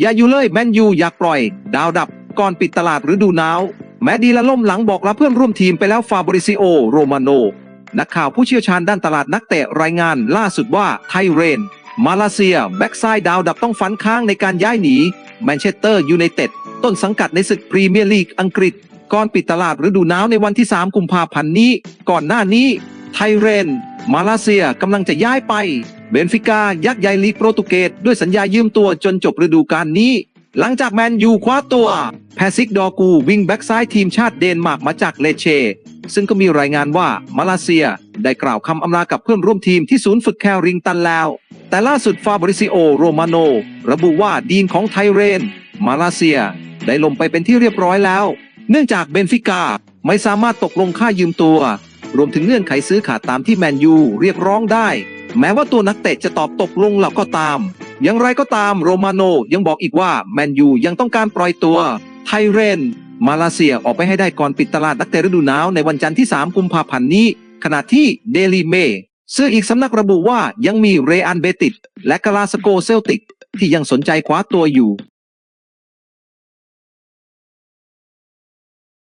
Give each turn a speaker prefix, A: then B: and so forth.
A: อย่าอยู่เลยแมนยูอยากปล่อย ดาวดับก่อนปิดตลาดฤดูหนาว แม้ดีละล่มหลังบอกลาเพื่อนร่วมทีมไปแล้วฟาบริซิโอ โรมาโน นักข่าวผู้เชี่ยวชาญด้านตลาดนักเตะรายงานล่าสุดว่าไทเรน มาเลเซีย แบ็กซ้ายดาวดับต้องฝันค้างในการย้ายหนีแมนเชสเตอร์ยูไนเต็ดต้นสังกัดในศึกพรีเมียร์ลีกอังกฤษ ก่อนปิดตลาดฤดูหนาวในวันที่ 3 กุมภาพันธ์นี้ ก่อนหน้านี้ ไทเรน มาเลเซียกำลังจะย้ายไป เบนฟิกายักษ์ใหญ่ลีกโปรตุเกสด้วยสัญญายืมตัวจนจบฤดูกาลนี้ หลังจากแมนยูคว้าตัว แพซิกดอกูวิ่งแบ็กซ้ายทีมชาติเดนมาร์กมาจากเลเช ซึ่งก็มีรายงานว่ามาเลเซียได้กล่าวคำอำลากับเพื่อนร่วมทีมที่ศูนย์ฝึกแคริงตันแล้ว แต่ล่าสุดฟาบริซิโอโรมาโนระบุว่าดีนของไทเรน มาเลเซีย ได้ลงไปเป็นที่เรียบร้อยแล้ว เนื่องจากเบนฟิกาไม่สามารถตกลงค่ายืมตัว รวมถึงเงื่อนไขซื้อขาดตามที่แมนยูเรียกร้องได้ แม้ว่าตัวนักเตะจะตอบตกลงแล้วก็ตาม อย่างไรก็ตามโรมาโนยังบอกอีกว่า แมนยูยังต้องการปล่อยตัว ไทเรน มาเลเซียออกไปให้ได้ก่อนปิดตลาดนักเตะฤดูหนาวในวันจันทร์ที่ 3 กุมภาพันธ์นี้ ขณะที่เดลีเมซึ่งอีกสำนักระบุว่ายังมีเรอันเบติดและกาลาสโกเซลติกที่ยังสนใจคว้าตัวอยู่